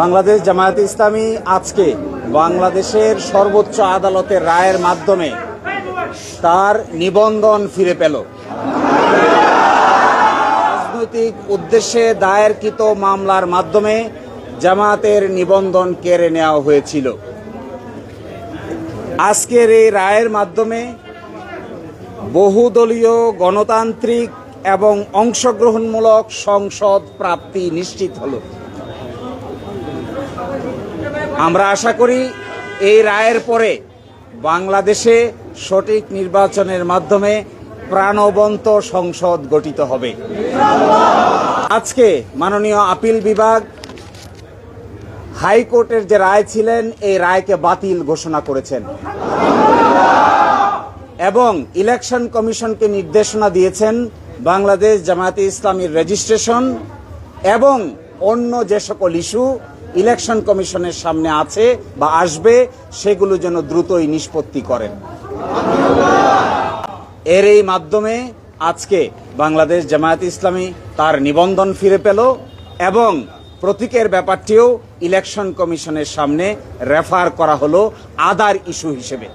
বাংলাদেশ জামায়াতে ইসলামী আজকে বাংলাদেশের সর্বোচ্চ আদালতের রায়ের মাধ্যমে তার নিবন্ধন ফিরে পেল। রাজনৈতিক উদ্দেশ্যে দায়েরকৃত মামলার মাধ্যমে জামায়াতের নিবন্ধন কেড়ে নেওয়া হয়েছিল। আজকের এই রায়ের মাধ্যমে বহুদলীয় গণতান্ত্রিক এবং অংশগ্রহণমূলক সংসদ প্রাপ্তি নিশ্চিত হলো। আমরা আশা করি এই রায়ের পরে বাংলাদেশে সঠিক নির্বাচনের মাধ্যমে প্রাণবন্ত সংসদ গঠিত হবে। আজকে মাননীয় আপিল বিভাগ হাইকোর্টের যে রায় ছিলেন, এই রায়কে বাতিল ঘোষণা করেছেন। এবং ইলেকশন কমিশনকে নির্দেশনা দিয়েছেন বাংলাদেশ জামায়াতে ইসলামীর রেজিস্ট্রেশন এবং অন্য যে সকল ইস্যু ইলেকশন কমিশনের সামনে আছে বা আসবে, সেগুলো যেন দ্রুতই নিষ্পত্তি করেন। এর এই মাধ্যমে আজকে বাংলাদেশ জামায়াত ইসলামী তার নিবন্ধন ফিরে পেল এবং প্রতীকের ব্যাপারটিও ইলেকশন কমিশনের সামনে রেফার করা হলো আদার ইস্যু হিসেবে।